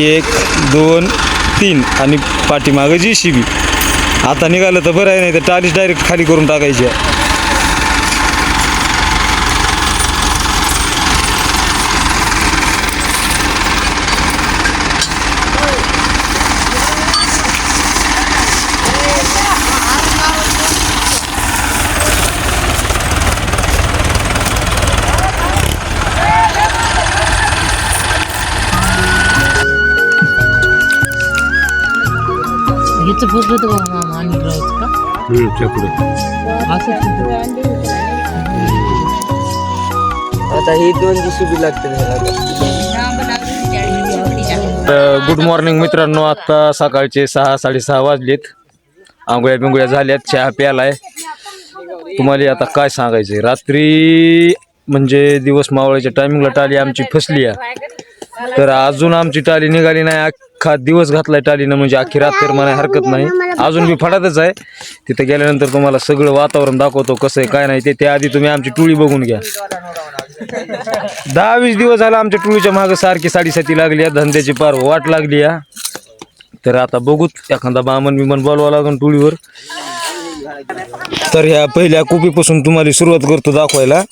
एक दोन तीन. आणि पाठीमागं जी शिबी. आता निघालं तर बरं आहे नाही तर टालीच डायरेक्ट खाली करून टाकायची आहे. ह्याचं पुरलं तर बघा मामा आणि राहायचं का असं आता ही दोन जीसीबी लागते घराला. गुड मॉर्निंग मित्रांनो. आता सकाळचे सहा साडेसहा वाजलेत. आंघोळ्या बिंगोळ्या झाल्यात चहा प्यालाय. तुम्हाला आता काय सांगायचंय? रात्री म्हणजे दिवस मावळ्याच्या टायमिंगला टाली आमची फसली आहे तर अजून आमची टाली निघाली नाही. अख्खा दिवस घातलाय टालीनं म्हणजे अख्खी रात तर मला हरकत नाही. अजून मी फडातच आहे. तिथं गेल्यानंतर तुम्हाला सगळं वातावरण दाखवतो कसं आहे काय नाही. ते त्याआधी तुम्ही आमची टोळी बघून घ्या. दहा वीस दिवस झाला आमच्या टोळीच्या मागं सारखी साडेसाती लागली आहे धंद्याची पार वाट लागली आहे. तर आता बघूत एखादा बामन बिमन बोलवा लागून टोळीवर. तर ह्या पहिल्या कुपीपासून तुम्हाला सुरुवात करतो दाखवायला.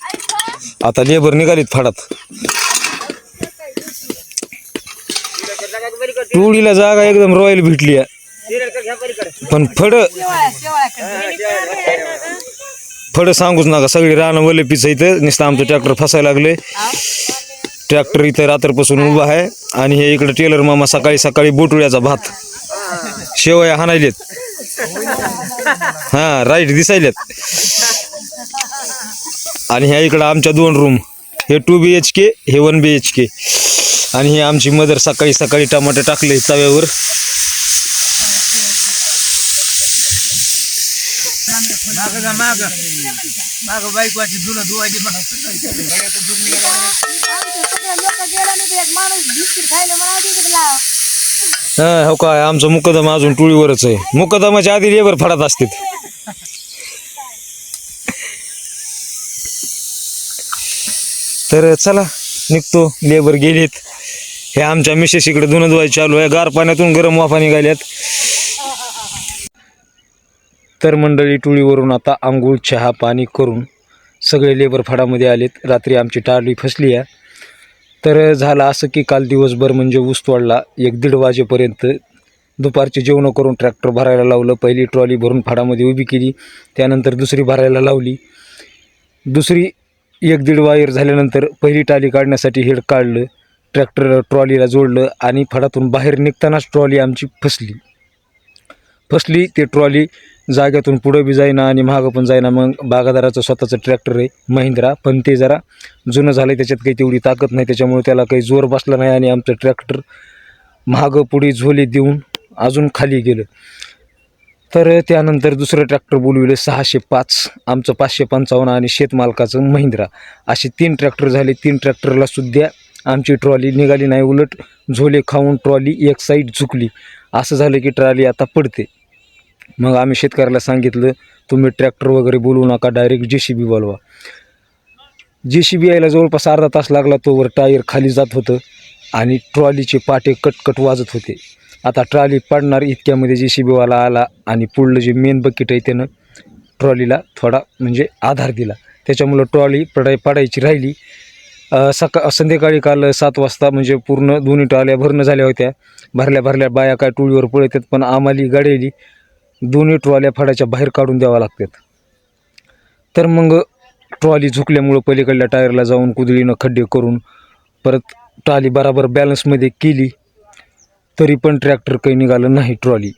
आता लेबर निघालीत फाडात. टोळीला जागा एकदम रॉयल भेटली पण फड फड सांगूच नका. सगळी रानं वले पिच इथं. नुसतं आमचं ट्रॅक्टर फसायला लागले. ट्रॅक्टर इथं रात्रपासून उभा आहे. आणि हे इकडे टेलर मामा सकाळी सकाळी बोटुळ्याचा भात. शेवया हाणायलेत. हा राईट दिसायलेत. आणि ह्या इकडं आमच्या दोन रूम हे टू बी एच के हे वन बी एच के आणि ही आमची मदर सकाळी सकाळी टमाटे टाकले तव्यावर. हा हो काय आमचं मुकदम अजून टुळीवरच आहे. मुकदमाच्या आधी लेबर फडत असते तर चला निघतो. लेबर गेलेत. हे आमच्या मिसेस इकडे धुणं धुवाय चालू आहे. गार पाण्यातून गरम वाफा निघाल्यात. तर मंडळी टोळीवरून आता आंघोळ चहा पाणी करून सगळे लेबर फडामध्ये आलेत. रात्री आमची टाळी फसली आहे. तर झालं असं की काल दिवसभर म्हणजे ऊस तोडला. एक दीड वाजेपर्यंत दुपारचे जेवणं करून ट्रॅक्टर भरायला लावलं. पहिली ट्रॉली भरून फाडामध्ये उभी केली. त्यानंतर दुसरी भरायला लावली. दुसरी एक दीड वायर झाल्यानंतर पहिली टाली काढण्यासाठी हेड काढलं. ट्रॅक्टर ट्रॉलीला जोडलं आणि फडातून बाहेर निघतानाच ट्रॉली आमची फसली. फसली ते ट्रॉली जाग्यातून पुढं बी जाईना आणि मागं पण जाईना. मग बागादाराचं स्वतःचं ट्रॅक्टर आहे महिंद्रा. पण ते जरा जुनं झालं त्याच्यात काही तेवढी ताकद नाही. त्याच्यामुळे त्याला काही जोर बसला नाही आणि आमचं ट्रॅक्टर मागं पुढे झोले देऊन अजून खाली गेलं. तर त्यानंतर दुसरं ट्रॅक्टर बोलविलं सहाशे पाच. आमचं पाचशे पंचावन्न आणि शेतमालकाचं महिंद्रा. असे तीन ट्रॅक्टर झाले. तीन ट्रॅक्टरला सुद्धा आमची ट्रॉली निघाली नाही उलट झोले खाऊन ट्रॉली एक साईड झुकली. असं झालं की ट्रॉली आता पडते. मग आम्ही शेतकऱ्याला सांगितलं तुम्ही ट्रॅक्टर वगैरे बोलवू नका डायरेक्ट जे सी बी बोलवा. जे सी बी यायला जवळपास अर्धा तास लागला तोवर टायर खाली जात होतं आणि ट्रॉलीचे पाटे कटकट वाजत होते. आता ट्रॉली पडणार इतक्यामध्ये जे सी बीवाला आला आणि पुढलं जे मेन बकेट आहे त्यानं ट्रॉलीला थोडा म्हणजे आधार दिला. त्याच्यामुळं ट्रॉली पडाय पडायची राहिली. सका संध्याकाळी काल सात वाजता म्हणजे पूर्ण दोन्ही ट्रॉल्या भरणं झाल्या होत्या. भरल्या भरल्या बाया काय टोळीवर पळत आहेत पण आम्हाला गाडीली दोन्ही ट्रॉल्या फडाच्या बाहेर काढून द्याव्या लागतात. तर मग ट्रॉली झुकल्यामुळं पलीकडल्या टायरला जाऊन कुदळीनं खड्डे करून परत ट्रॉली बराबर बॅलन्समध्ये केली तरी पण ट्रॅक्टर काही निघालं नाही ट्रॉली.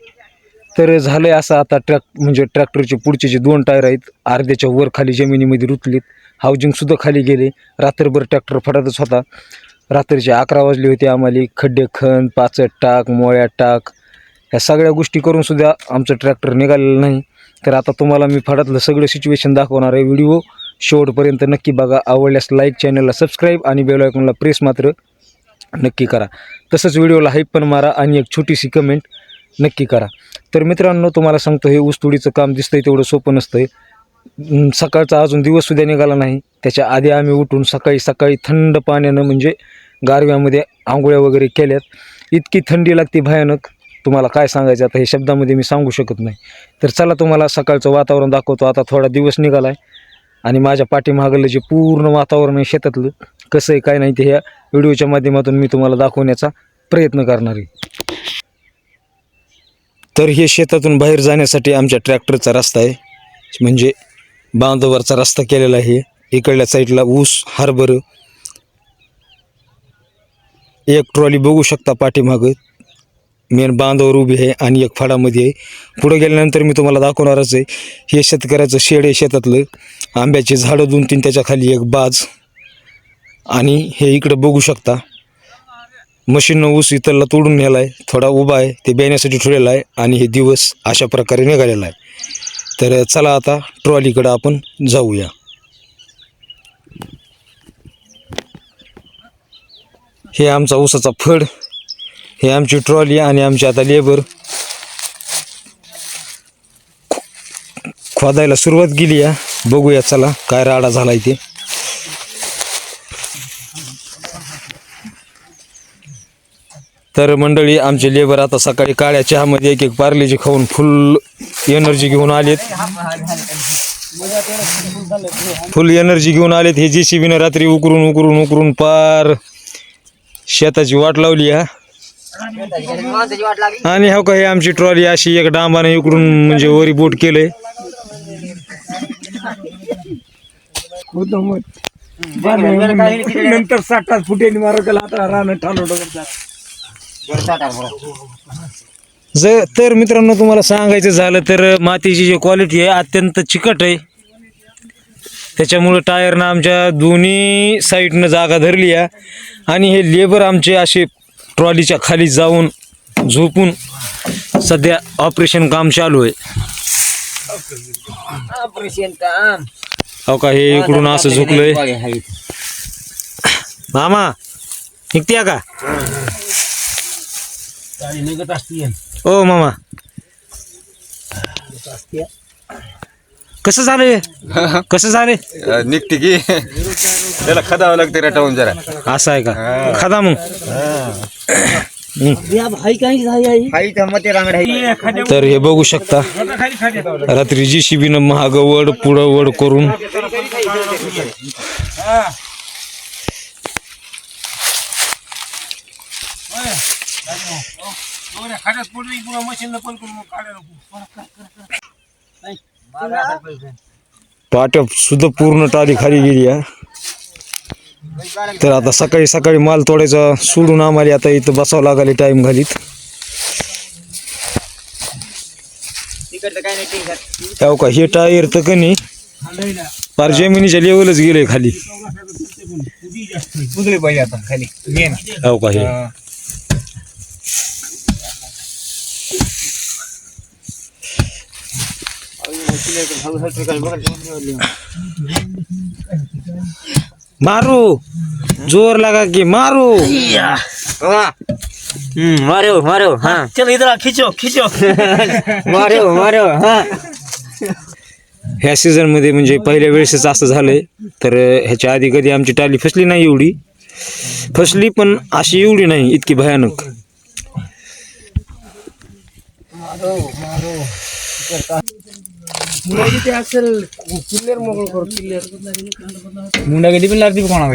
तर झालं आहे असं आता ट्रॅक म्हणजे ट्रॅक्टरचे पुढचे जे दोन टायर आहेत अर्ध्याच्या वर खाली जमिनीमध्ये रुतलीत. हाऊजिंगसुद्धा खाली गेले. रात्रभर ट्रॅक्टर फडतच होता. रात्रीचे अकरा वाजले होते आम्हाला. खड्डे खण पाचट टाक मोळ्या टाक. ह्या सगळ्या गोष्टी करूनसुद्धा आमचं ट्रॅक्टर निघालेलं नाही. तर आता तुम्हाला मी फडातलं सगळं सिच्युएशन दाखवणार आहे. व्हिडिओ शेवटपर्यंत नक्की बघा. आवडल्यास लाईक चॅनलला सबस्क्राईब आणि बेलायकॉनला प्रेस मात्र नक्की करा. तसंच व्हिडिओला हाईप पण मारा आणि एक छोटीशी कमेंट नक्की करा. तर मित्रांनो तुम्हाला सांगतो हे ऊसतोडीचं काम दिसतंय तेवढं सोपं नसतंय. सकाळचा अजून दिवससुद्धा निघाला नाही. त्याच्या आधी आम्ही उठून सकाळी सकाळी थंड पाण्यानं म्हणजे गारव्यामध्ये आंघोळ्या वगैरे केल्यात. इतकी थंडी लागते भयानक. तुम्हाला काय सांगायचं आता हे शब्दामध्ये मी सांगू शकत नाही. तर चला तुम्हाला सकाळचं वातावरण दाखवतो. आता थोडा दिवस निघाला आहे आणि माझ्या पाठीमागलं जे पूर्ण वातावरण आहे शेतातलं कसं आहे काय नाही ते ह्या व्हिडिओच्या माध्यमातून मी तुम्हाला दाखवण्याचा प्रयत्न करणार आहे. तर हे शेतातून बाहेर जाण्यासाठी आमच्या ट्रॅक्टरचा रस्ता आहे. म्हणजे बांधवरचा रस्ता केलेला आहे. इकडल्या साईडला ऊस हार्बर एक ट्रॉली बघू शकता पाठीमागं. मेन बांधावर उभी आहे आणि एक फाडामध्ये आहे. पुढे गेल्यानंतर मी तुम्हाला दाखवणारच आहे हे शेतकऱ्याचं शेड आहे शेतातलं. आंब्याची झाडं दोन तीन त्याच्याखाली एक बाज. आणि हे इकडं बघू शकता. मशीननं ऊस इतरला तोडून नेला आहे थोडा उभा आहे ते बेण्यासाठी ठेवलेला आहे आणि हे दिवस अशा प्रकारे निघालेला आहे. तर चला आता ट्रॉलीकडं आपण जाऊया हे आमचा ऊसाचा फड हे आमची ट्रॉली आणि आमची आता लेबर खोदायला सुरुवात केली या बघूया चला काय राडा झालाय ते तर मंडळी आमचे लेबर आता सकाळी काळ्या चहामध्ये एक एक पार्लेजी खाऊन फुल एनर्जी घेऊन आलेत. फुल एनर्जी घेऊन आलेत. हे जे सीबीनं रात्री उकरून उकरून उकरून पार शेताची वाट लावली हा. आणि हो का हे आमची ट्रॉली अशी एक डांबाने उकरून म्हणजे वरी बोट केलंय. नंतर साठ तास फुटेल मारकला आता राहणं ठालो जर तर मित्रांनो तुम्हाला सांगायचं झालं तर मातीची जी क्वालिटी आहे अत्यंत चिकट आहे. त्याच्यामुळं टायरनं आमच्या दोन्ही साईडनं जागा धरली आहे. आणि हे लेबर आमचे असे ट्रॉलीच्या खाली जाऊन झोपून सध्या ऑपरेशन काम चालू आहे. ऑपरेशन काम. हो का? हे इकडून असं झुकलंय. मामा निघते का? निघत असतील ओ मामा. कसं झालंय कसं झालंय निघते की. त्याला खदावं लागते रटावून जरा. असं आहे का? खादा मग. तर हे बघू शकता. रात्री जी शिबीनं महाग वड पुढं वड करून. खाण्यात पडली पुन्हा मशीन पण करून काढायला पाट्या सुद्धा पूर्ण टाली खाली गेली आहे तर आता सकाळी सकाळी माल तोडायचा सोडून आम्हाला आता इथं बसावं लागले टाइम घालीत. हो का हे टायर तर कनी फार जमिनीच्या लेवलच गेले खाली. पाहिजे आता खाली. हो का हे. मारू. जोर लगा की मारू. मारो मारो हाँ. चल इधर खिचो खिचो. मारो मारो हाँ. ह्या सीझनमध्ये म्हणजे पहिल्या वेळेसच असं झालंय. तर ह्याच्या आधी कधी आमची टाली फसली नाही एवढी. फसली पण अशी एवढी नाही इतकी भयानक. मुंडा गेली पण लागते कोणा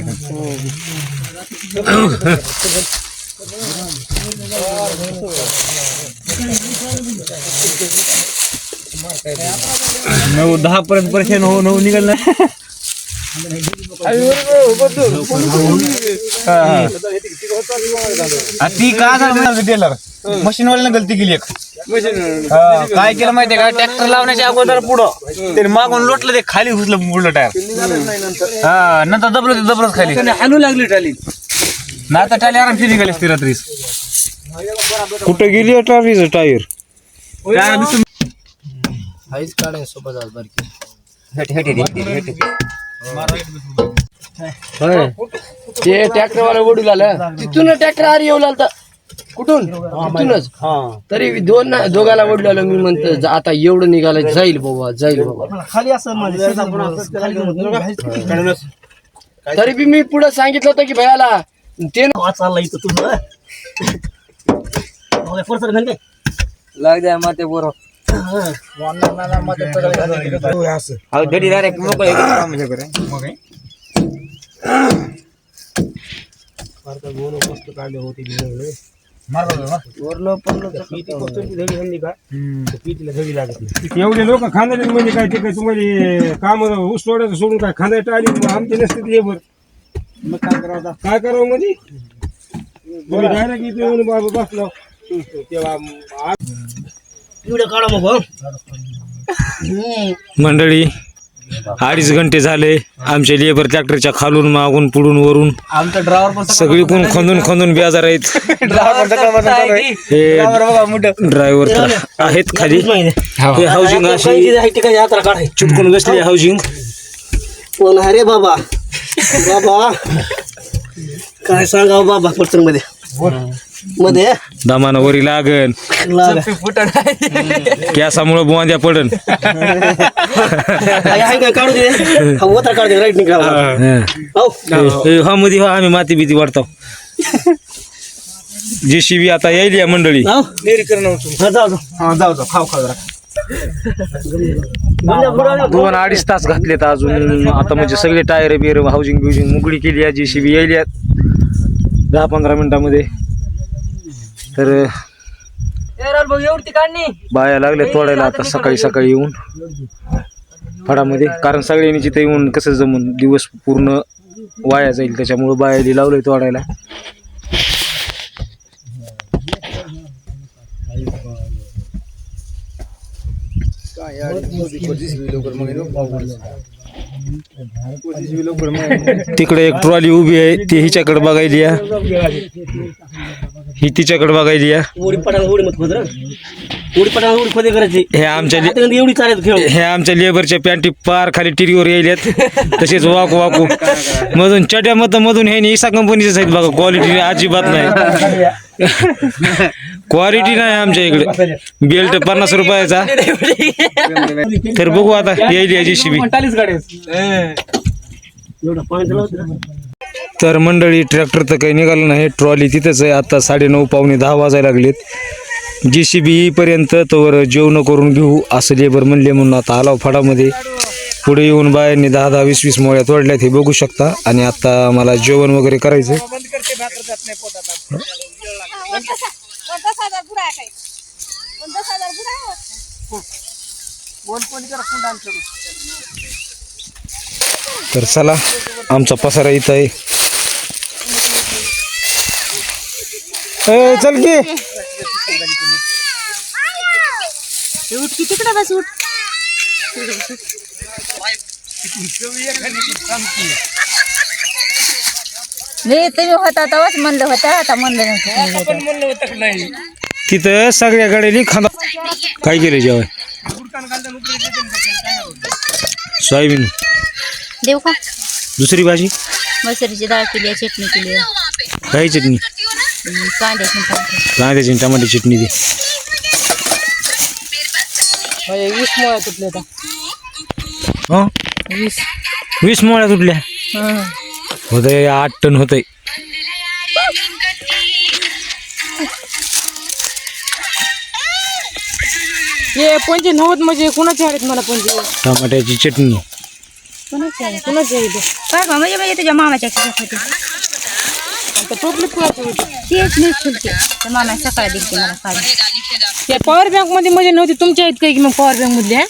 नऊ दहा पर्यंत परेशान हो नऊ निघाल. ना ती. का झालं टेलर मशीन वाल्यानं गलती केली एक. हा, काय केलं माहितीये का? ट्रॅक्टर लावण्याच्या अगोदर पुढं त्याने मागून लोटलं ते खाली घुसलं पुढलं टायर. हा नंतर दबलं ते दबलच खाली. हलू लागली टाली ना आता टाली आरामशी निघाली असती रात्रीच कुठं गेली ट्रॉफीचं टायर? हाईच काढाय सोबत आज बारकी. ते ट्रॅक्टर वाला ओढू लागला. तिथून ट्रॅक्टर आरी येऊ लागला. कुठून? तिथूनच तरी दोन दोघाला लागलो मी म्हणतो आता एवढं निघालं जाईल बाबा जाईल बाबा. तरी बी मी पुढे सांगितलं होतं की भयाला ते न- लाग द्या माते बोरो एवढे लोक खांदा म्हणजे काय ते काय तुम्हाला काम ऊस तोडायचं सोडून काय खांदा टाळली मग आमचे नसते लेबर. मग काय करावं काय करावं म्हणजे? तुम्ही डायरेक्ट इथे येऊन बाबा बसलो. तेव्हा आ- मंडळी अडीच घंटे झाले. आमचे लेबर ट्रॅक्टरच्या खालून मागून पुढून वरून. आमचा ड्रायव्हर पण सगळी कोण खंदून खंदून बेजार आहेत. हे ड्रायव्हर तर आहेत खाली. हे. हाऊसिंग अशी चिटकून बसली हाऊसिंग पण अरे बाबा? बाबा. काय सांगावं बाबा मध्ये? मध्ये? दामानं वरी लागन. लागा. कॅसामुळं बुवांद्या पडन. काढू दे. हा वोता काढू दे राईट निघा हं. मध्ये हा आम्ही माती भीती वाढतो. जेसीबी आता यायली या मंडळी. हा, हा, दोन अडीच तास घातलेत अजून. आता म्हणजे सगळे टायर बिर हाऊसिंग बिऊसिंग मुगडी केली आहे जेसीबी यायली आहेत. दहा पंधरा मिनिटामध्ये. तर बाया लागल्या तोडायला आता सकाळी सकाळी येऊन फडामध्ये. कारण सगळ्यांनी तिथे येऊन कसं जमून दिवस पूर्ण वाया जाईल त्याच्यामुळं बायाली लावलंय तोडायला. तिकडे एक ट्रॉली उभी आहे ती हिच्याकडे बघायली आहे. ही तिच्याकडे बघायली आहे उडी पटांग उडी मत खोद उडी पटांग उडी खोदे करायची. हे आमच्या ले- आता एवढी चालायचं खेळ. हे आमच्या लेबरच्या पॅन्टी पार खाली टिरीवर यायल्यात. तसेच वाकू वाकू. मधून चट्या मत मधून हे इसा कंपनीचेच आहेत बघा क्वालिटी अजिबात नाही. क्वालिटी नाही आमच्या इकडे. बेल्ट पन्नास रुपयाचा. तर बघू आता येईल याची शिबी. एवढा पाणी. तर मंडळी ट्रॅक्टर तर काही निघालं नाही. ट्रॉली तिथंच आहे. आता साडेनऊ पावणे दहा वाजायला लागलेत. जे सी बी येईपर्यंत तोवर जेवण करून घेऊ असं लेबर म्हणले म्हणून आता आलाव फाडामध्ये. पुढे येऊन बायांनी दहा दहा वीस वीस मोळ्या तोडल्यात हे बघू शकता. आणि आता मला जेवण वगैरे करायचं आहे हजार पुढे आहे काही पन्नास हजार पुढे आहे तर चला आमचा पसारा इथं आहे. ए, चल की. तिकडे बस उठ. नाही तुम्ही होता तेव्हाच म्हणलं होतं आता म्हणलं नव्हतं तिथं सगळ्या गाड्याली खांदा काय केलं जेवण सोयाबीन. देऊ का? दुसरी भाजी? मसुरीची डाळ केली आहे चटणी केली आहे. काही चटणी? हम्म, कांद्याची पापड. कांद्याची आणि टमाटी चटणी दे. वीस मोळ्या तुटल्या हं? वीस. मोळ्या तुटल्या? होतंय आठ टन होतंय. हे पंचे नव्वद म्हणजे कुणाचे आहेत मला पंचे टमाट्याची चटणी. कोणाची आहे? कुणाचे आहेत काय का म्हणजे म्हणजे तुझ्या मामाच्या खिशात होती आता टोपले कुणाचे होते तेच मी खुलते तर मामा सकाळी दिलते मला काढून त्या पॉवर बँकमध्ये म्हणजे नव्हते तुमच्या आहेत काही की मग पॉवर बँक मधल्या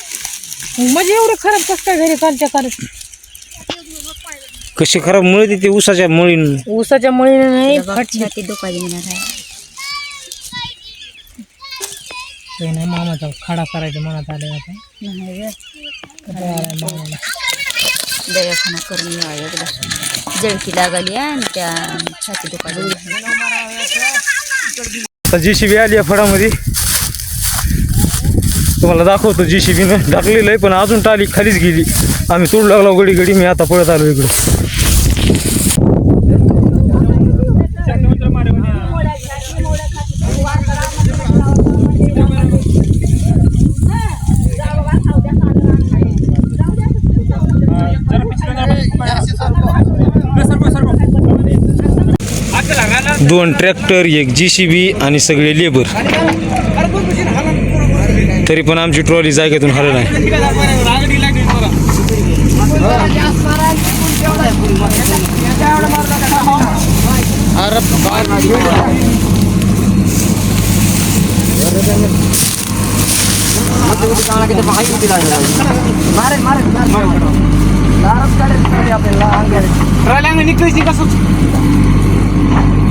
म्हणजे एवढं खराब कसं काय घरी कालच्या कालच कशी खराब मुळे ते उसाच्या मुळीन ऊसाच्या मुळीने नाही छाती दुखायली म्हणा काही नाही मामाचा खाडा करायचा मनात आले आता नाही ग. दवाखाना करून यावं एकदा जळकी लागली आणि त्या छाती दुखायली आता जी सी बी आली आहे फळामध्ये तुम्हाला दाखवतो जी सी बीनं टाकलेलं आहे पण अजून टाली खालीच गेली. आम्ही तोड लागलो गडी गडी मी आता पळत आलो इकडं. दोन ट्रॅक्टर एक जी सी बी आणि सगळे लेबर. तरी पण आमची ट्रॉली जागेतून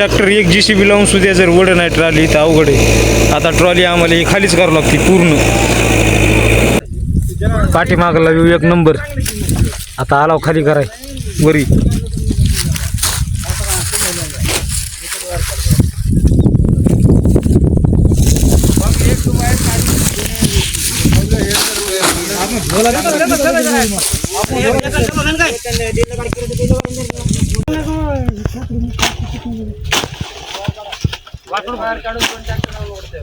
ट्रॅक्टर एक जी सी बी लावून सुद्धा जर वड नाही ट्रॉली तर अवघड आहे. आता ट्रॉली आम्हाला ही खालीच करावं लागते पूर्ण. पाठीमागला व्यू एक नंबर. आता आलाव खाली कराय. वरी. काढून बाहेर काढून दोन ट्रॅक्टर ओढते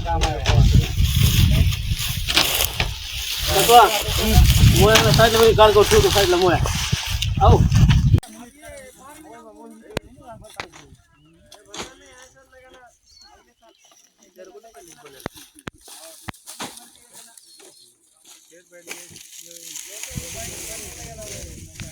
काम आहे मुळ्याला साईडला म्हणजे काढ करू ठेवतो साईडला मुळ्या आहो Thank you.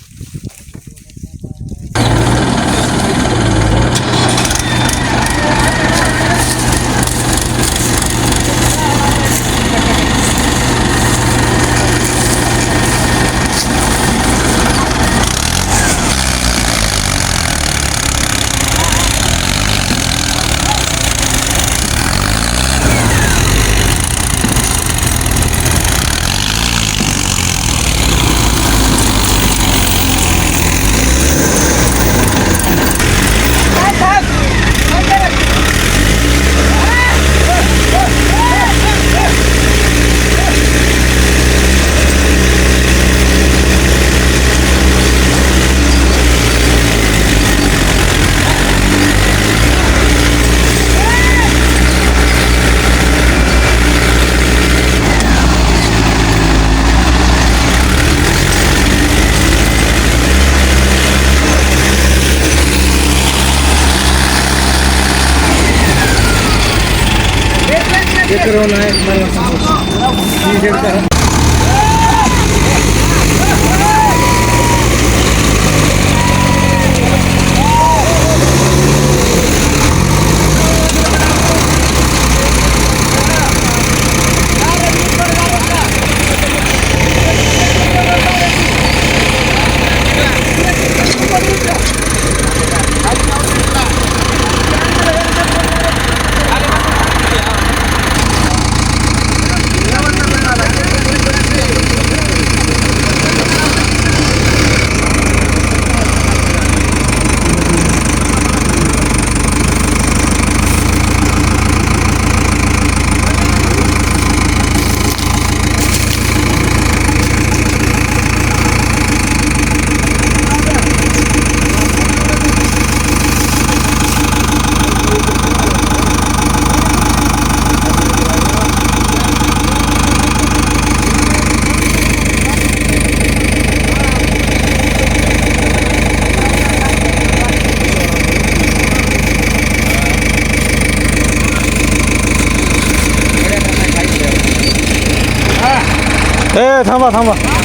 疼吧疼吧。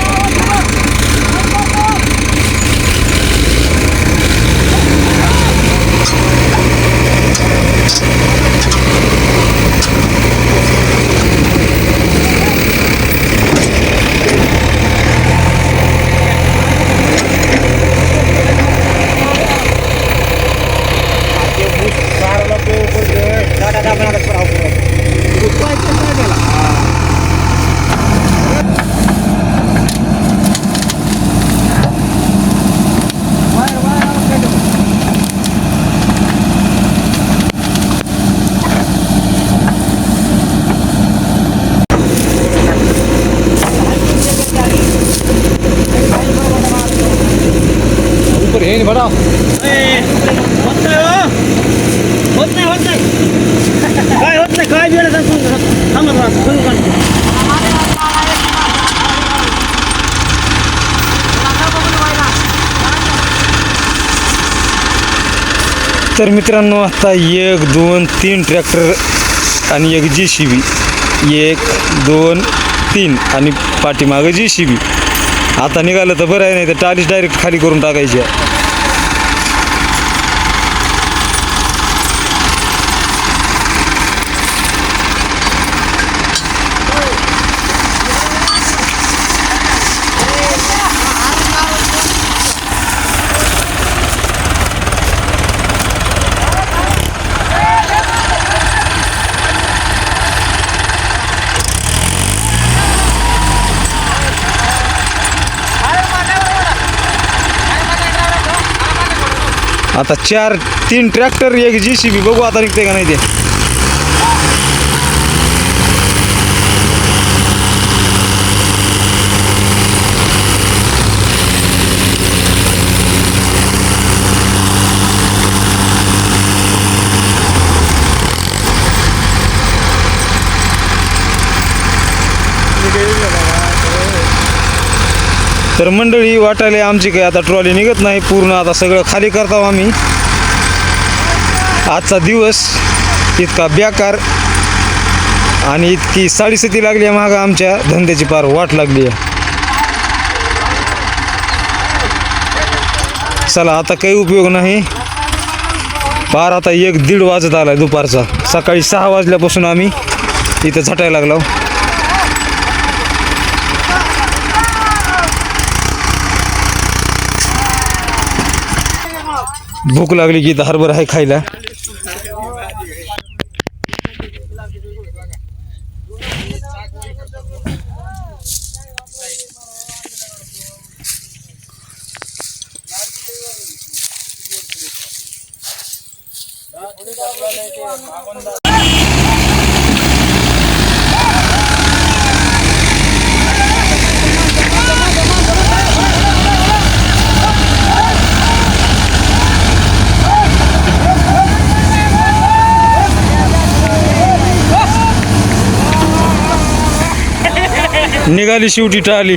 तर मित्रांनो आता एक दोन तीन ट्रॅक्टर आणि एक जी सी बी एक दोन तीन आणि पाठीमागं जी सी बी आता निघालं तर बरं आहे नाही तर टालीच डायरेक्ट खाली करून टाकायची आहे. आता चार तीन ट्रॅक्टर एक जी सी बी बघू आता निघते का नाही ते. तर मंडळी वाटायला आमची काही आता ट्रॉली निघत नाही. पूर्ण आता सगळं खाली करतो आम्ही. आजचा दिवस इतका बेकार आणि इतकी साडेसती लागली आहे मागं आमच्या. धंद्याची पार वाट लागली आहे. चला आता काही उपयोग नाही. पार आता एक दीड वाजत आला आहे दुपारचा. सकाळी सहा वाजल्यापासून आम्ही इथं झटायला लागलो. भूक लागली की हर बार आहे खायला. निघाली शेवटी टाळली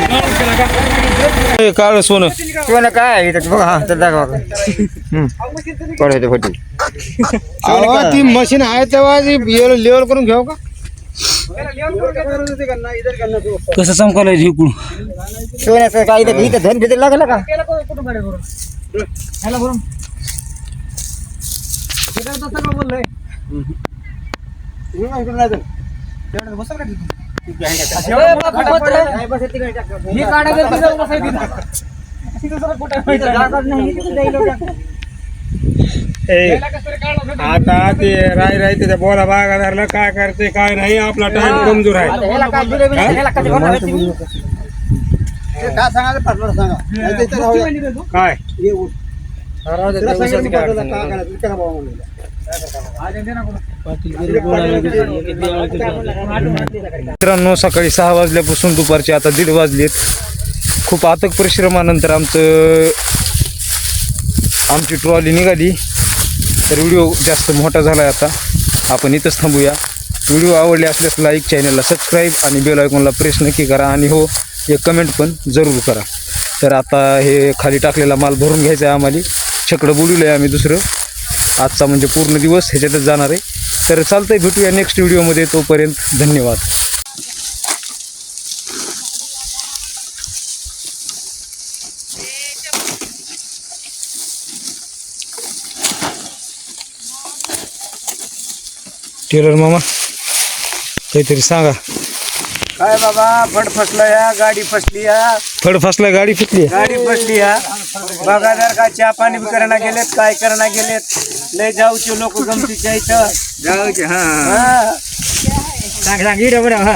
काळ सोनं. सोनं काय इथं? बघा हा तर दाखवा. फोटो? ती मशीन आहे तेव्हा लेवल करून घेऊ का? कसं चमकायला इकडून सोन्याचं काय इथं इथं धन फितर लागलं का? आता ते राय राय त्या बोला बागादारला काय करते काय नाही आपला टाइम कमजोर आहे. काय मित्रांनो सकाळी सहा वाजल्यापासून दुपारचे आता दीड वाजलेत. खूप आतक परिश्रमानंतर आमचं आमची ट्रॉली निघाली. तर व्हिडिओ जास्त मोठा झाला आहे आता. आपण इथंच थांबूया. व्हिडिओ आवडले असल्यास लाईक चॅनलला सबस्क्राईब आणि बेल आयकॉनला प्रेस नक्की करा आणि हो एक कमेंट पण जरूर करा. तर आता हे खाली टाकलेला माल भरून घ्यायचा आहे आम्हाला. छकडं बुडवलं आहे आम्ही दुसरं. आजचा म्हणजे पूर्ण दिवस ह्याच्यातच जाणार आहे. तर चालतंय भेटूया नेक्स्ट व्हिडिओमध्ये. तोपर्यंत धन्यवाद. टेलर मामा काहीतरी सांगा. काय बाबा फड फसला या गाडी फसली या. फड फसला गाडी फुटली. गाडी फसली या. बघादार काय चहा पाणी करणा गेलेत काय करणा गेलेत? लय जाऊचे लोक गमतीच्या इथं. जाऊचे हा. सांग सांग इकडे बरं हा